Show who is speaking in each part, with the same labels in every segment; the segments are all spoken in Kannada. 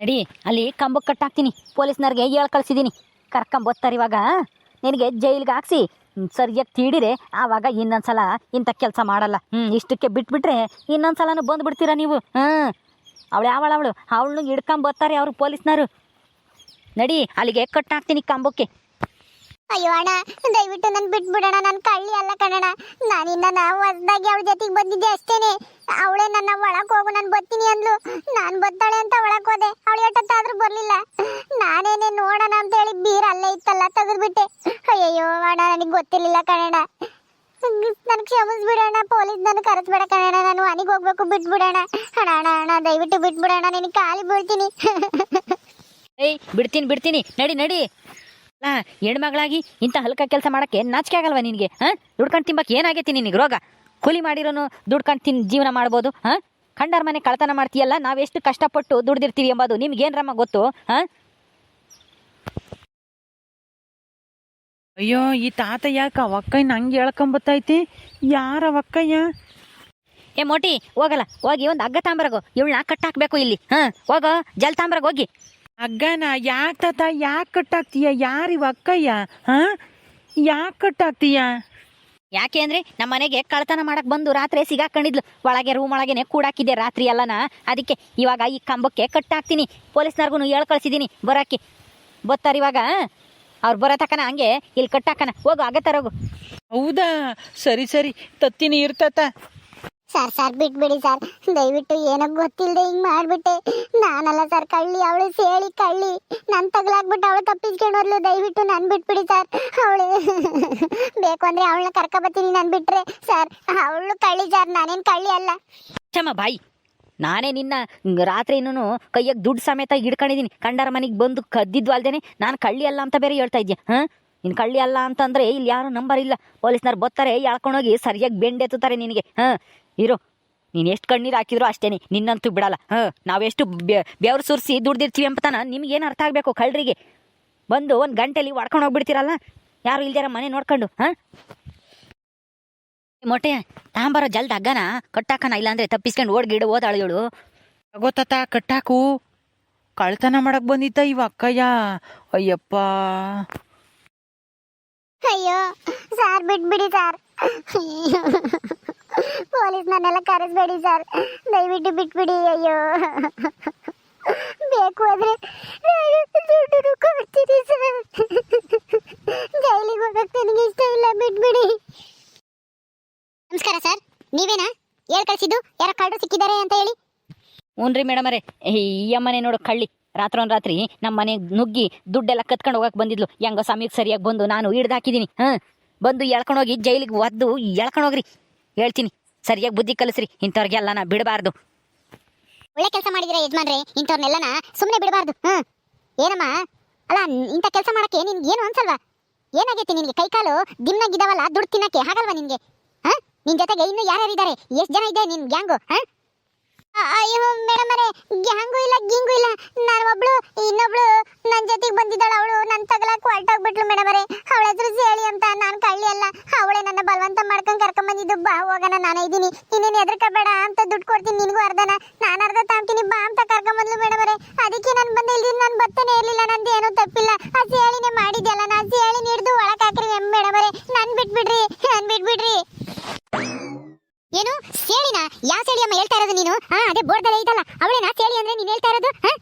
Speaker 1: ನಡಿ, ಅಲ್ಲಿ ಕಂಬಕ್ಕೆ ಕಟ್ಟಾಕ್ತೀನಿ. ಪೊಲೀಸ್ನವ್ರಿಗೆ ಹೇಳಿ ಕಳಿಸಿದ್ದೀನಿ ಕರ್ಕೊಂಬತ್ತಾರೆ ಇವಾಗ. ನಿನಗೆ ಜೈಲಿಗೆ ಹಾಕ್ಸಿ ಸರಿಯಾಗಿ ತೀಡಿರೆ ಆವಾಗ ಇನ್ನೊಂದ್ಸಲ ಇಂಥ ಕೆಲಸ ಮಾಡಲ್ಲ. ಹ್ಞೂ ಇಷ್ಟಕ್ಕೆ ಬಿಟ್ಬಿಟ್ರೆ ಇನ್ನೊಂದ್ಸಲನೂ ಬಂದ್ಬಿಡ್ತೀರಾ ನೀವು? ಹಾಂ. ಅವಳು ಯಾವಳ ಅವಳು? ಅವಳನ್ನು ಅವರು ಪೊಲೀಸ್ನವರು. ನಡಿ, ಅಲ್ಲಿಗೆ ಕಟ್ಟಾಕ್ತೀನಿ ಕಂಬಕ್ಕೆ.
Speaker 2: ಅಯ್ಯೋ ಅಣ್ಣ, ದಯವಿಟ್ಟು ನನ್ ಬಿಟ್ಬಿಡೋಣ, ನನ್ ಕಳ್ಳಿ ಅಲ್ಲ ಕಣಣ ನಾನಿನ್ನ ನಾವು ಹೊಸದಾಗಿ ಅವಳ ಜೊತೆಗೆ ಬಂದಿದ್ದೆ ಅಷ್ಟೇನೆ. ಅವಳೇ ನನ್ನ ಒಳಕ್ ಹೋಗು, ನಾನು ಬರ್ತೀನಿ ಅಂದ್ಲು. ನಾನ್ ಬತ್ತಾಳೆ ಅಂತ ಒಳಕ್ ಹೋದೆ. ಅವಳು ಎಷ್ಟೊತ್ತಾದ್ರೂ ಬರ್ಲಿಲ್ಲ. ನಾನೇನೆ ನೋಡೋಣ ಅಂತ ಹೇಳಿ ಬೀರ್ ಅಲ್ಲೇ ಇತ್ತಲ್ಲ, ತೆಗೆದ್ಬಿಟ್ಟೆ. ಅಯ್ಯಯ್ಯೋ ಅಣ್ಣ, ನನಗೆ ಗೊತ್ತಿರ್ಲಿಲ್ಲ ಕಣಣ ನನ್ ಕ್ಷಮಿಸ್ಬಿಡೋಣ, ಪೊಲೀಸ್ ನನ್ನ ಕರೆಸ್ಬೇಡ ಕಣಣ ನಾನು ಮನೆಗೆ ಹೋಗ್ಬೇಕು, ಬಿಟ್ಬಿಡೋಣ. ಅಣ್ಣ ಅಣ್ಣ ಅಣ್ಣ, ದಯವಿಟ್ಟು ಬಿಟ್ಬಿಡೋಣ ನಿನಗೆ ಕಾಲಿ ಬೀಳ್ತೀನಿ.
Speaker 1: ಬಿಡ್ತೀನಿ ಬಿಡ್ತೀನಿ. ನಡಿ ನಡಿ. ಅಲ್ಲ ಹೆಣ್ಮಗಳಾಗಿ ಇಂಥ ಹಲ್ಕ ಕೆಲಸ ಮಾಡಕ್ಕೆ ನಾಚಿಕೆ ಆಗಲ್ವಾ ನಿನಗೆ ಹಾಂ ದುಡ್ಕೊಂಡು ತಿಂಬಕ್ಕೆ ಏನಾಗೈತಿ ನಿನಗೆ ರೋಗ? ಕೂಲಿ ಮಾಡಿರೋನು ದುಡ್ಕೊಂಡು ತಿನ್ ಜೀವನ ಮಾಡ್ಬೋದು ಹಾಂ ಕಂಡರ ಮನೆ ಕಳ್ತನ ಮಾಡ್ತೀಯಲ್ಲ ನಾವೆಷ್ಟು ಕಷ್ಟಪಟ್ಟು ದುಡ್ದಿರ್ತೀವಿ ಎಂಬುದು ನಿಮ್ಗೇನ್ರಮ್ಮ ಗೊತ್ತು ಹಾಂ
Speaker 3: ಅಯ್ಯೋ ಈ ತಾತ ಯಾಕ ಅವಕ್ಕಯ್ಯ ನಂಗೆ ಹೇಳ್ಕೊಂಬತ್ತೈತಿ? ಯಾರ ಅವಕ್ಕಯ್ಯ?
Speaker 1: ಏ ಮೋಟಿ ಹೋಗಲ್ಲ ಹೋಗಿ ಒಂದು ಹಗ್ಗ ತಾಂಬರಗೋ ಇವಳನ್ನ ಕಟ್ಟಾಕ್ಬೇಕು ಇಲ್ಲಿ ಹಾಂ ಹೋಗೋ ಜಲ್ ತಾಂಬ್ರಗ ಹೋಗಿ.
Speaker 3: ಅಗ್ಗನ ಯಾಕೆ ತಾತ ಯಾಕೆ ಕಟ್ಟಾಕ್ತೀಯ? ಯಾರು ಇವ ಅಕ್ಕಯ್ಯ? ಹಾ? ಯಾಕೆ ಕಟ್ಟಾಕ್ತೀಯ?
Speaker 1: ಯಾಕೆ ಅಂದ್ರೆ ನಮ್ಮ ಮನೆಗೆ ಕಳ್ತನ ಮಾಡಕ್ ಬಂದು ರಾತ್ರಿ ಸಿಗಾಕೊಂಡಿದ್ಲು. ಒಳಗೆ ರೂಮ್ ಒಳಗೆನೆ ಕೂಡಾಕಿದ್ದೆ ರಾತ್ರಿ ಎಲ್ಲನ ಅದಕ್ಕೆ ಇವಾಗ ಈ ಕಂಬಕ್ಕೆ ಕಟ್ಟಾಕ್ತೀನಿ. ಪೊಲೀಸ್ನರ್ಗು ಹೇಳ್ ಕಳ್ಸಿದ್ದೀನಿ. ಬರಾಕಿ. ಬತ್ತಾರ ಇವಾಗ? ಅವ್ರು ಬರೋ ತಕನ ಹಂಗೆ ಇಲ್ಲಿ ಕಟ್ಟಾಕನ. ಹೋಗು ಆಗತ್ತಾರೋಗು
Speaker 3: ಹೌದಾ? ಸರಿ ಸರಿ. ತತ್ತಿನಿ ಇರ್ತತ
Speaker 2: ಸರ್ ಸರ್, ಬಿಟ್ಬಿಡಿ ಸರ್. ದಯವಿಟ್ಟು ಏನೋ ಗೊತ್ತಿಲ್ಲದೆ ಹಿಂಗ್ ಮಾಡ್ಬಿಟ್ಟೆ. ನಾನಲ್ಲ ಸರ್, ಕಳ್ಳಿ, ಅವಳು ಸೇಳಿ ಕಳ್ಳಿ. ನನ್ ತಗಲಾಕ್ಬಿಟ್ಟು ಅವಳು ತಪ್ಪಿಸ್ಕೊಂಡು ಹೋದ್ಲು. ದಯವಿಟ್ಟು ನನ್ ಬಿಟ್ಬಿಡಿ ಸರ್. ಅವಳು ಬೇಕು ಅಂದ್ರೆ ಅವಳನ್ನ ಕರ್ಕ ಬರ್ತೀನಿ ನನ್ ಬಿಟ್ರೆ. ಸರ್, ಅವಳು ಕಳ್ಳಿ ಸರ್, ನಾನೇನ್ ಕಳ್ಳಿ ಅಲ್ಲ.
Speaker 1: ಚಮ್ಮ ಬಾಯಿ. ನಾನೇ ನಿನ್ನ ರಾತ್ರಿನೂ ಕೈಯಾಗ ದುಡ್ಡು ಸಮೇತ ಹಿಡ್ಕೊಂಡಿದ್ದೀನಿ ಕಂಡರ ಮನೆಗೆ ಬಂದು ಕದ್ದಿದ್ದು ಅಲ್ದೇನೆ ನಾನು ಕಳ್ಳಿ ಅಲ್ಲ ಅಂತ ಬೇರೆ ಹೇಳ್ತಾ ಇದ್ದೆ ಹಾಂ? ನಿನ್ನ ಕಳ್ಳಿ ಅಲ್ಲ ಅಂತಂದ್ರೆ ಇಲ್ಲಿ ಯಾರು ನಂಬರ್ ಇಲ್ಲ ಪೊಲೀಸ್ನವ್ರು ಬರ್ತಾರೆ ಎಳ್ಕೊಂಡೋಗಿ ಸರಿಯಾಗಿ ಬೆಂಡೆತ್ತುತ್ತಾರೆ ನಿನಗೆ. ಹಾಂ? ಇರು ನೀನು ಎಷ್ಟು ಕಣ್ಣೀರು ಹಾಕಿದ್ರು ಅಷ್ಟೇ ನಿನ್ನಂತೂ ಬಿಡಲ್ಲ. ಹಾಂ ನಾವೆಷ್ಟು ಬೆವ್ರು ಸುರಿಸಿ ದುಡ್ದಿರ್ತೀವಿ ಅಂಬತಾನ ನಿಮ್ಗೇನು ಅರ್ಥ ಆಗಬೇಕು ಕಳ್ಳರಿಗೆ ಬಂದು ಒಂದು ಗಂಟೆಲಿ ಹೊಡ್ಕೊಂಡು ಹೋಗ್ಬಿಡ್ತೀರಲ್ಲ? ಯಾರು ಇಲ್ದಿರ ಮನೆ ನೋಡ್ಕೊಂಡು ಹಾಂ? ಮೊಟ್ಟೆ ತಾಂಬಾರೋ ಜಲ್ದ ಹಗ್ಗನ ಕಟ್ಟಾಕನ ಇಲ್ಲಾಂದ್ರೆ ತಪ್ಪಿಸ್ಕೊಂಡು ಓಡ್ಗಿಡು ಓದಾಳು ಇವಳು
Speaker 3: ತಗೋ ತಾತ ಕಟ್ಟಾಕು. ಕಳ್ತನ ಮಾಡಕ್ ಬಂದಿದ್ದ ಇವ ಅಕ್ಕಯ್ಯ. ಅಯ್ಯಪ್ಪ.
Speaker 2: ಅಯ್ಯೋ ಸಾರ್ ಬಿಟ್ಬಿಡಿ ಸರ್. ಪೊಲೀಸ್ ನನ್ನೆಲ್ಲ ಕರೆಸ್ಬೇಡಿ ಸರ್. ದಯವಿಟ್ಟು ಬಿಟ್ಬಿಡಿ, ಅಯ್ಯೋ. ಬೇಕು ನಾನು ದುಡ್ಡು ಕೊಡ್ತೀನಿ ಸರ್. ಜೈಲಿಗೆ ಹೋಗಕ್ಕೆ ನನಗೆ ಇಷ್ಟ ಇಲ್ಲ, ಬಿಟ್ಬಿಡಿ. ನಮಸ್ಕಾರ ಸರ್. ನೀವೇನಾ? ಹೇಳ್ ಕಳಿಸಿದ್ದು? ಯಾರ ಕಳ್ಳು ಸಿಕ್ಕಿದ್ದಾರೆ ಅಂತ ಹೇಳಿ?
Speaker 1: ಹ್ಞೂನ್ರಿ ಮೇಡಮರೇ ಈ ಅಮ್ಮನೆ ನೋಡು ಕಳ್ಳಿ. ರಾತ್ರೋನ್ ರಾತ್ರಿ ನಮ್ಮ ಮನೆಗೆ ನುಗ್ಗಿ ದುಡ್ಡೆಲ್ಲ ಕತ್ಕೊಂಡು ಹೋಗಕ್ಕೆ ಬಂದಿದ್ಲು. ಹೆಂಗೋ ಸಮಯಕ್ಕೆ ಸರಿಯಾಗಿ ಬಂದು ನಾನು ಹಿಡ್ದು ಹಾಕಿದ್ದೀನಿ ಹಾಂ. ಬಂದು ಎಳ್ಕೊಂಡೋಗಿ ಜೈಲಿಗೆ ಒದ್ದು ಎಳ್ಕೊಂಡೋಗ್ರಿ. ಹೇಳ್ತೀನಿ. ಸರಿಯಾಗಿ ಬುದ್ಧಿ ಕಲಿಸ್ರಿ. ಇಂಥವ್ರಿಗೆಲ್ಲ ನಾ ಬಿಡಬಾರ್ದು.
Speaker 2: ಒಳ್ಳೆ ಕೆಲಸ ಮಾಡಿದಿರ ಯಜಮಾನ್ರೆ, ಇಂಥವ್ರನ್ನೆಲ್ಲನ ಸುಮ್ಮನೆ ಬಿಡಬಾರ್ದು. ಹ್ಞೂ ಏನಮ್ಮ? ಅಲ್ಲ, ಇಂಥ ಕೆಲಸ ಮಾಡಕ್ಕೆ ನಿನ್ಗೆ ಏನು ಅನ್ಸಲ್ವಾ? ಏನಾಗೈತಿ ನಿನ್ಗೆ? ಕೈಕಾಲು ದಿಮ್ನಾಗಿದ್ದಾವಲ್ಲ, ದುಡ್ಡು ತಿನ್ನಕ್ಕೆ ಹಾಗಲ್ವಾ ನಿನಗೆ? ಹಾಂ? ನಿನ್ ಜೊತೆಗೆ ಇನ್ನು ಯಾರ್ಯಾರಿದ್ದಾರೆ ಎಷ್ಟು ಜನ ಇದೆ ನಿನ್ನ ಗ್ಯಾಂಗು? ಹಾಂ? ಅಯ್ಯೋ, ಮೇಡಮ್ ಅರೇ ಗ್ಯಾಂಗು ಇಲ್ಲ, ಗಿಂಗು ಇಲ್ಲ. ನಾನು ಒಬ್ಳು, ಇನ್ನೊಬ್ಳು ನನ್ನ ಜೊತೆಗೆ ಬಂದಿದ್ದಾಳ ಅವಳು. ನನ್ನ ತಗಲಕ್ಕೆ ಹೊರಟೋಗ್ಬಿಟ್ಲು ಮೇಡಮ್ ಅರೇ ಅವಳ ಹೆಸರು ಸೇಳಿ ಅಂತ ನಾನು ಕಳ್ಳಿ ಅಲ್ಲ ಅವಳೇ ನನ್ನ ಬಲವಂತ ಮಾಡ್ಕೊಂಡು ಕರ್ಕೊಂಡ್ ಬಂದಿದ್ದು ಬಾ ಹೋಗೋಣ, ನಾನು ಇದ್ದೀನಿ ನೀನೇನು ಹೆದರ್ಕೋಬೇಡ, ಅಂತ ದುಡ್ಡು ಕೊಡ್ತೀನಿ, ನಿನಗೂ ಅರ್ಧನ. ನಾನು ಅರ್ಧ ತಾಂತೀನಿ ಬಾ ಅಂತ ಕರ್ಕೊಂಬಂದ್ಲು ಮೇಡಮ್ ಅವರೇ. ಅದಕ್ಕೆ ನಾನು ಬಂದೆ, ಇಲ್ಲಿ ನಾನು ಬತ್ತನೇ ಇರಲಿಲ್ಲ, ನಂದು ಏನೂ ತಪ್ಪಿಲ್ಲ. ಆ ಹೇಳಿನೇ ಮಾಡಿದ್ಯಲ್ಲ ನಾನು ಸೇಳಿ ಹಿಡಿದು ಒಳಗೆ ಹಾಕ್ರಿ ಮೇಡಮ್ ಅವರೇ. ನನ್ ಬಿಟ್ಬಿಡ್ರಿ ನನ್ ಬಿಟ್ಬಿಡ್ರಿ. ಏನು? ಸೇಳಿನ ಯಾವ ಸೇಳಿ ಅಮ್ಮ ಹೇಳ್ತಾ ಇರೋದು ನೀನು? ಹಾ ಅದೇ ಬೋರ್ಡಲ್ಲಿ ಐತಲ್ಲ ಅವಳೇನಾ ಸೇಳಿ ಅಂದ್ರೆ ನೀನು ಹೇಳ್ತಾ ಇರೋದು? ಹಾ?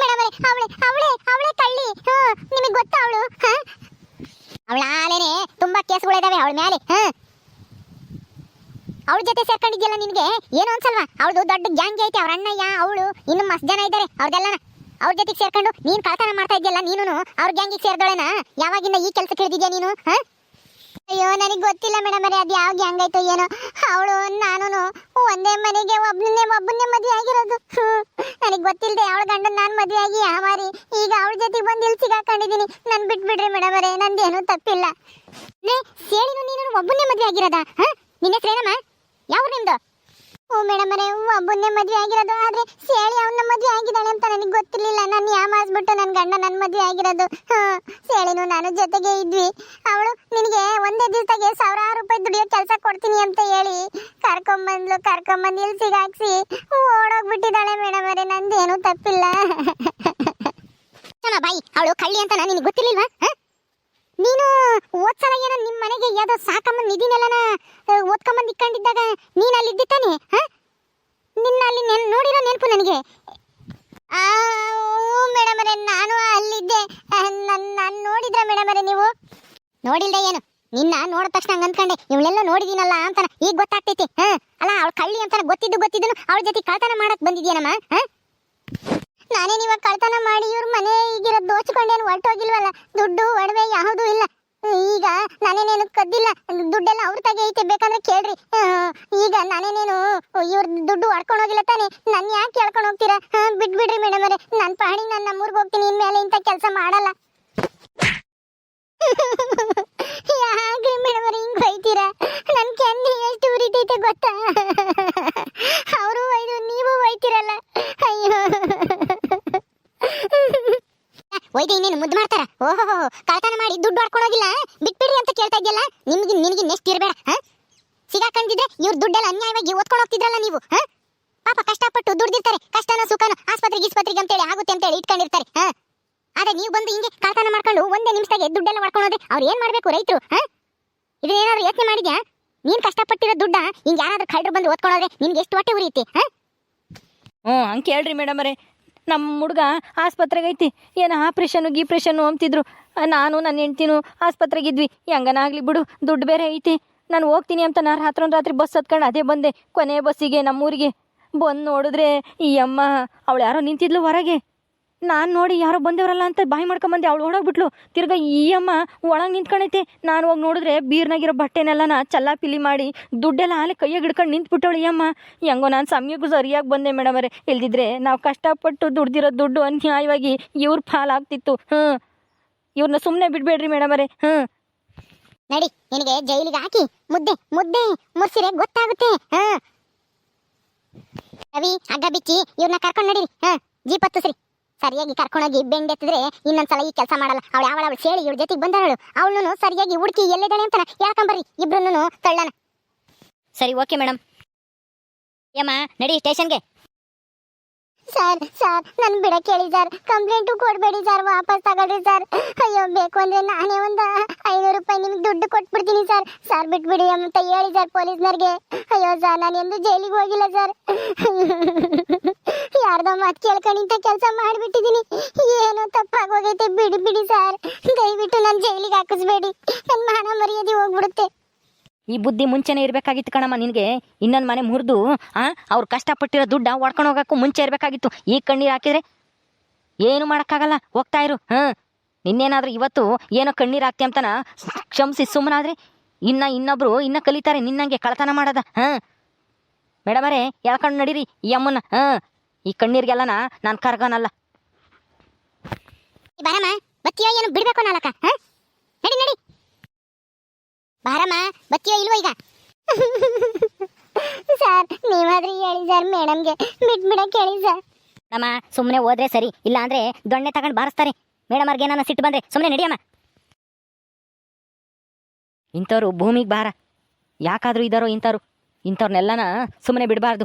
Speaker 2: ಮೇಡಮ್ ಅವಳೆ ಅವಳೆ ಅವಳೆ ಕಳ್ಳಿ. ಹಾ ನಿಮಗೆ ಗೊತ್ತಾ ಅವಳು? ಹಾ? ಅವಳ ಆಲೇನೆ ತುಂಬಾ ಕೇಸ್ಗಳಿದಾವೆ ಅವಳ ಮೇಲೆ ಹಾ? ಅವಳ ಜೊತೆ ಸೇರ್ಕೊಂಡಿದ್ಯಲ್ಲ ನಿನ್ಗೆ? ಏನು ಅನ್ಸಲ್ವಾ ಅವಳು ದೊಡ್ಡ ಗ್ಯಾಂಗ್ ಐತೆ, ಅವ್ರ ಅಣ್ಣಯ್ಯ, ಅವಳು, ಇನ್ನು ಮಸ್ತ್ ಜನ ಇದ್ದಾರೆ ಅವ್ರದೆಲ್ಲನ. ಅವ್ರ ಜೊತೆಗೆ ಸೇರ್ಕೊಂಡು ನೀನ್ ಕಳ್ತನ ಮಾಡ್ತಾ ಇದ್ಯಲ್ಲ ನೀನು ಅವ್ರ ಗ್ಯಾಂಗಿಗೆ ಸೇರ್ದೋಳೆನ? ಯಾವಾಗಿಂದ ಈ ಕೆಲಸ ಕೇಳಿದ್ಯಾ ನೀನು, ಹಾ? ಅಯ್ಯೋ, ನನಗೆ ಗೊತ್ತಿಲ್ಲ ಮೇಡಮ್ ಅರೆ ಅದು ಯಾವ ಗ್ಯಾಂಗ್ ಆಯ್ತು ಏನೋ. ಅವಳು ನಾನು ಒಂದೇ ಮನೆಗೆ ಒಬ್ಬನೇ ಒಬ್ಬನೇ ಮದುವೆ ಆಗಿರೋದು. ನನಗೆ ಗೊತ್ತಿಲ್ಲದೆ ಅವಳ ಗಂಡ ನಾನು ಮದುವೆ ಆಗಿ ಮಾರಿ ಈಗ ಅವಳ ಜೊತೆ ಬಂದು ಇಲ್ಲಿ ಸಿಗಾಕೊಂಡಿದ್ದೀನಿ ನನ್ ಬಿಟ್ಬಿಡ್ರಿ ಮೇಡಮ್ ಅರೆ ನಂದೇನು ತಪ್ಪಿಲ್ಲ. ಲೇ, ಸೇಳಿನು ನೀನು ಒಬ್ಬನೇ ಮದುವೆ ಆಗಿರೋದಾ? ಹಾ? ನಿನ್ನ ಹೆಸರೇನಮ್ಮ ಯಾವ ನಿಮ್ದು? ಓ ಮೇಡಮ್ ಅರೆ ಒಬ್ಬನೇ ಮದುವೆ ಆಗಿರೋದು, ಆದ್ರೆ ಸೇಳಿ ಅವನ ಮದುವೆ ಆಗಿದ್ದಾಳೆ ಅಂತ ನನಗೆ ಗೊತ್ತಿರ್ಲಿಲ್ಲ. ನಾನು ನನ್ನ ಗಂಡ ನನ್ನ ಮದುವೆ ಆಗಿರೋದು. ಹೇಳಿನು ನಾನು ಜೊತೆಗೆ ಇದ್ವಿ. ಅವಳು ನಿನಗೆ ಒಂದೇ ದಿವಸಕ್ಕೆ ಸಾವಿರಾರು ರೂಪಾಯಿ ದುಡಿಯೋ ಕೆಲಸ ಕೊಡ್ತೀನಿ ಅಂತ ಹೇಳಿ ಕರ್ಕೊಂಬಂದ್ಲು. ಕರ್ಕೊಂಬಂದು ಇಲ್ಲಿ ಸಿಗಾಕ್ಸಿ. ಓಡೋಗ್ಬಿಟ್ಟಿದ್ದಾಳೆ ಮೇಡಮ್ ಅವರೇ. ನಂದೇನು ತಪ್ಪಿಲ್ಲ. ಚಮ ಬಾಯಿ ಅವಳು ಕಳ್ಳಿ ಅಂತ ನಿನಗೆ ಗೊತ್ತಿರ್ಲಿಲ್ವಾ? ನೀನು ಓದ್ಸಲ ಏನೋ ನಿಮ್ಮ ಮನೆಗೆ ಯಾವುದೋ ಸಾಕಮ್ಮನ ನಿಧಿನೆಲ್ಲನ ಓದ್ಕೊಂಬಂದು ಇಟ್ಕೊಂಡಿದ್ದಾಗ ನೀನು ಅಲ್ಲಿ ಇದ್ದಿತ್ತಾನೆ ಹ? ನಿನ್ನ ಅಲ್ಲಿ ನೆನ್ ನೋಡಿರೋ ನೆನಪು ನನಗೆ. ಮೇಡಮ್ ಅವರೇ, ನಾನು ಅಲ್ಲಿದ್ದೆ. ನಾನು ನೋಡಿದ್ರ ಮೇಡಮ್ ನೀವು? ನೋಡಿಲ್ದೆ ಏನು? ನಿನ್ನ ನೋಡಿದ ತಕ್ಷಣ ಹಂಗ ಅಂದ್ಕೊಂಡೆ ಇವಳೆಲ್ಲ ನೋಡಿದೀನಲ್ಲ ಅಂತಾನ. ಈಗ ಗೊತ್ತಾಗ್ತೈತಿ. ಹಾ? ಅಲ್ಲ, ಅವಳು ಕಳ್ಳಿ ಅಂತಾನ ಗೊತ್ತಿದ್ದು ಗೊತ್ತಿದ್ದನು. ಅವಳ ಜೊತೆ ಕಳ್ತನ ಮಾಡಕ್ ಬಂದಿದ್ಯಾನಮ್ಮ? ಹಾ? ನಾನೇನು ಇವಾಗ ಕಳ್ತನ ಮಾಡಿ ಇವ್ರ ಮನೆ ಈಗಿರೋ ದೋಚ್ಕೊಂಡೇನು ಹೊರಟೋಗಿಲ್ವಲ್ಲ? ದುಡ್ಡು ಒಡವೆ ಯಾವುದೂ ಇಲ್ಲ. ಈಗ ನಾನೇನೇನು ಕದ್ದಿಲ್ಲ, ದುಡ್ಡೆಲ್ಲ ಅವ್ರ ತಗೆ ಐತೆ, ಬೇಕಂದ್ರೆ ಕೇಳ್ರಿ. ಈಗ ನಾನೇನೇನು, ಇವ್ರ ದುಡ್ಡು ಹೊಡ್ಕೊಂಡು ಹೋಗಿಲ್ಲ ತಾನೆ, ನನ್ ಯಾಕೆ ಕೇಳ್ಕೊಂಡು ಹೋಗ್ತೀರಾ? ಬಿಟ್ಬಿಡ್ರಿ ಮೇಡಮ್ ಅವರೇ ನನ್ನ ಪಹಣಿ ನನ್ನ ನಮ್ಮೂರ್ಗೆ ಹೋಗ್ತೀನಿ, ಇನ್ಮೇಲೆ ಇಂಥ ಕೆಲಸ ಮಾಡಲ್ಲ ಯಾಕ್ರಿ ಮೇಡಮ್ ಅವ್ರೆ ಹಿಂಗ್ ಬೈತೀರಾ ನನ್ ಕೆನ್ನೆ ಎಷ್ಟು ಉರಿತೈತೆ ಗೊತ್ತಾ ಅವರು ಒಯ್ದು ನೀವು ಒಯ್ತಿರಲ್ಲ ಅಯ್ಯೋ ಒಯ್ದು ಇನ್ನೇನು ಮುದ್ದು ಮಾಡ್ತಾರ ಓಹೋ ಕಳ್ತನ ಮಾಡಿ ದುಡ್ಡು ಹೊಡ್ಕೊಂಡು ಹೋಗಿಲ್ಲ ಬಿಟ್ಬಿಡ್ರಿ ಅಂತ ಕೇಳ್ತಾ ಇದೆಯಲ್ಲ ನಿಮ್ಗೆ ಇರಬೇಡ ಹಾ? ಸಿಗಾಕೊಂಡಿದ್ರೆ ಇವ್ರ ದುಡ್ಡೆಲ್ಲ ಅನ್ಯಾಯವಾಗಿ ಓದ್ಕೊಂಡು ಹೋಗ್ತಿದ್ರಲ್ಲ ನೀವು, ಹಾ? ಪಾಪ ಕಷ್ಟಪಟ್ಟು ದುಡ್ದಿರ್ತಾರೆ, ಕಷ್ಟನ ಸುಖನ, ಆಸ್ಪತ್ರೆಗೆ ಇಸ್ಪತ್ರೆಗೆ ಅಂತೇಳಿ ಆಗುತ್ತೆ ಅಂತೇಳಿ ಇಟ್ಕೊಂಡಿರ್ತಾರೆ, ಹಾ? ಆದ್ರೆ ನೀವು ಬಂದು ಹಿಂಗೆ ಕಾರ್ಖಾನ ಮಾಡ್ಕೊಂಡು ಒಂದೇ ನಿಮಿಷದಾಗೆ ದುಡ್ಡೆಲ್ಲ ಮಾಡ್ಕೊಂಡೋದ್ರೆ ಅವ್ರು ಏನ್ ಮಾಡ್ಬೇಕು ರೈತರು, ಹಾ? ಇದನ್ನೇನಾದ್ರೂ ಯೋಚನೆ ಮಾಡಿದ್ಯಾ? ನೀನ್ ಕಷ್ಟಪಟ್ಟಿರೋ ದುಡ್ಡ ಹಿಂಗ್ ಯಾರಾದ್ರೂ ಕಳ್ಳರು ಬಂದು ಓದ್ಕೊಂಡೋದ್ರೆ ನಿನ್ಗೆ ಎಷ್ಟು ಹೊಟ್ಟೆ ಉರಿಯುತ್ತೆ, ಹಾ?
Speaker 1: ಹ್ಞೂ ಹಂಗೆ ಕೇಳ್ರಿ ಮೇಡಮರೇ. ನಮ್ಮ ಹುಡುಗ ಆಸ್ಪತ್ರೆಗೆ ಐತಿ. ಏನು ಆಪ್ರೇಷನು ಗೀಪ್ರೇಷನ್ನು ಅಂತಿದ್ರು. ನಾನು, ನನ್ನ ಹೆಂಡ್ತಿನೂ ಆಸ್ಪತ್ರೆಗಿದ್ವಿ ಹೆಂಗನಾಗ್ಲಿ ಬಿಡು, ದುಡ್ಡು ಬೇರೆ ಐತಿ. ನಾನು ಹೋಗ್ತೀನಿ ಅಂತ ನಾನು ರಾತ್ರಿ ರಾತ್ರಿ ಬಸ್ ಹತ್ಕೊಂಡು ಅದೇ ಬಂದೆ, ಕೊನೆ ಬಸ್ಸಿಗೆ ನಮ್ಮೂರಿಗೆ. ಬಂದು ನೋಡಿದ್ರೆ ಈ ಅಮ್ಮ, ಅವಳು ಯಾರೋ ನಿಂತಿದ್ಲು ಹೊರಗೆ. ನಾನು ನೋಡಿ ಯಾರೋ ಬಂದವರಲ್ಲ ಅಂತ ಬಾಯಿ ಮಾಡ್ಕೊಂಬಂದೆ, ಅವಳು ಓಡೋಗ್ಬಿಟ್ಲು. ತಿರ್ಗಾ ಈ ಅಮ್ಮ ಒಳಗೆ ನಿಂತ್ಕೊಂಡೈತೆ ನಾನು ಹೋಗಿ ನೋಡಿದ್ರೆ ಬೀರ್ನಾಗಿರೋ ಬಟ್ಟೆನೆಲ್ಲನ ಚಲ್ಲಾಪಿಲಿ ಮಾಡಿ ದುಡ್ಡೆಲ್ಲ ಆಲೆ ಕೈಯಾಗ ಹಿಡ್ಕೊಂಡು ನಿಂತ್ಬಿಟ್ಟವಳು ಈ ಅಮ್ಮ. ಹೆಂಗೋ ನಾನು ಸಮಯಕ್ಕೂ ಸರಿಯಾಗಿ ಬಂದೆ ಮೇಡಮ್ ಅವರೇ ಇಲ್ದಿದ್ರೆ ನಾವು ಕಷ್ಟಪಟ್ಟು ದುಡ್ದಿರೋ ದುಡ್ಡು ಅನ್ಯಾಯವಾಗಿ ಇವ್ರ ಪಾಲಾಗ್ತಿತ್ತು. ಹ್ಞೂ ಇವ್ರನ್ನ ಸುಮ್ಮನೆ ಬಿಡಬೇಡ್ರಿ ಮೇಡಮ್ ಅವರೇ ಹ್ಞೂ
Speaker 2: ನಡಿ, ನಿನಗೆ ಜೈಲಿಗೆ ಹಾಕಿ ಮುದ್ದೆ ಮುದ್ದೆ ಮುರ್ಸಿರೆ ಗೊತ್ತಾಗುತ್ತೆ. ಹಾ ರವಿ, ಹಗ್ಗ ಬಿಚ್ಚಿ ಇವ್ರನ್ನ ಕರ್ಕೊಂಡು ನಡೀರಿ. ಹಾ ಜೀಪತ್ತು ಹತ್ತಿಸ್ರಿ. ಸರಿಯಾಗಿ ಕರ್ಕೊಂಡೋಗಿ ಬೆಂಡೆತ್ತಿದ್ರೆ ಇನ್ನೊಂದ್ಸಲ ಈ ಕೆಲಸ ಮಾಡಲ್ಲ. ಅವಳು ಯಾವಳ ಅವಳು ಸೇಳಿ ಇವ್ರ ಜೊತೆಗೆ ಬಂದವಳು ಅವಳನ್ನು ಸರಿಯಾಗಿ ಹುಡುಕಿ ಎಲ್ಲಿದ್ದಾಳೆ ಅಂತ ಹೇಳ್ಕೊಂಬರ್ರಿ ಇಬ್ರು ತಳ್ಳನ
Speaker 1: ಸರಿ ಓಕೆ ಮೇಡಮ್ ಯಮ್ಮ ನಡಿ ಸ್ಟೇಷನ್ಗೆ.
Speaker 2: ಸರ್ ಸರ್ ನನ್ ಬಿಡ ಕೇಳಿ ಸರ್. ಕಂಪ್ಲೇಂಟು ಕೊಡ್ಬೇಡಿ ಸರ್ ವಾಪಸ್ ತಗೊಳ್ರಿ ಸರ್. ಅಯ್ಯೋ ಬೇಕು ಅಂದ್ರೆ ನಾನೇ ಒಂದು ಐನೂರು ರೂಪಾಯಿ ನಿಮ್ಗೆ ದುಡ್ಡು ಕೊಟ್ಬಿಡ್ತೀನಿ ಸರ್. ಸರ್ ಬಿಟ್ಬಿಡಿ ಅಂತ ಹೇಳಿ ಸರ್ ಪೊಲೀಸ್ನವ್ರಿಗೆ ಅಯ್ಯೋ ಸರ್ ನಾನು ಎಂದು ಜೈಲಿಗೆ ಹೋಗಿಲ್ಲ ಸರ್. ಯಾರ್ದೋ ಮಾತು ಕೇಳ್ಕೊಂಡು ಇಂಥ ಕೆಲಸ ಮಾಡಿಬಿಟ್ಟಿದ್ದೀನಿ ಏನೋ ತಪ್ಪಾಗೋಗೈತೆ. ಬಿಡಿ ಬಿಡಿ ಸರ್. ದಯವಿಟ್ಟು ನನ್ನ ಜೈಲಿಗೆ ಹಾಕಿಸ್ಬೇಡಿ. ನನ್ನ ಮಾನ ಮರ್ಯಾದೆ ಹೋಗ್ಬಿಡುತ್ತೆ.
Speaker 1: ಈ ಬುದ್ಧಿ ಮುಂಚೆನೇ ಇರಬೇಕಾಗಿತ್ತು ಕಣಮ್ಮ ನಿನಗೆ. ಇನ್ನೊಂದು ಮನೆ ಮುರಿದು, ಆ, ಅವ್ರು ಕಷ್ಟಪಟ್ಟಿರೋ ದುಡ್ಡ ಒಡ್ಕೊಂಡು ಹೋಗೋಕ್ಕೂ ಮುಂಚೆ ಇರಬೇಕಾಗಿತ್ತು. ಈ ಕಣ್ಣೀರು ಹಾಕಿದ್ರೆ ಏನು ಮಾಡೋಕ್ಕಾಗಲ್ಲ. ಹೋಗ್ತಾ ಇರು, ಹಾಂ. ನಿನ್ನೇನಾದರೂ ಇವತ್ತು ಏನೋ ಕಣ್ಣೀರು ಹಾಕ್ತಿ ಅಂತನ ಕ್ಷಮಿಸಿ ಸುಮ್ಮನಾದ್ರೆ ಇನ್ನ ಇನ್ನೊಬ್ರು ಇನ್ನ ಕಲಿತಾರೆ. ನಿನ್ನಂಗೆ ಕಳತನ ಮಾಡದ, ಹಾಂ. ಮೇಡಮರೇ, ಎಳ್ಕೊಂಡು ನಡೀರಿ ಈ ಅಮ್ಮನ ಹಾಂ. ಈ ಕಣ್ಣೀರಿಗೆಲ್ಲನ ನಾನು ಕರ್ಗನಲ್ಲ.
Speaker 2: ಬಾರಮ್ಮ ಬತ್ತಿಯೋ ಏನು ಬಿಡ್ಬೇಕು ನಾಲಕ? ನಡಿ ನಡಿ. ಬಾರಮ್ಮ ಬತ್ತಿಯೋ ಇಲ್ವೋ ಈಗ? ಸರ್ ನೀವಾದ್ರೂ ಹೇಳಿ ಸರ್ ಮೇಡಮ್ಗೆ ಬಿಟ್ಬಿಡಕ್ಕೆ ಹೇಳಿ ಸರ್.
Speaker 1: ನಮ್ಮ ಸುಮ್ಮನೆ ಹೋದ್ರೆ ಸರಿ ಇಲ್ಲ ಅಂದ್ರೆ ದೊಣ್ಣೆ ತಗೊಂಡು ಬಾರಿಸ್ತಾರೆ. ಮೇಡಮ್ ಅವ್ರಿಗೆ ಏನಾನ ಸಿಟ್ಟು ಬಂದ್ರೆ ಸುಮ್ಮನೆ ನಡಿಯಮ್ಮ ಇಂಥವ್ರು ಭೂಮಿಗೆ ಬಾರ ಯಾಕಾದ್ರೂ ಇದ್ದಾರೋ ಇಂಥವ್ರು. ಇಂಥವ್ರನ್ನೆಲ್ಲನ ಸುಮ್ಮನೆ ಬಿಡಬಾರ್ದು.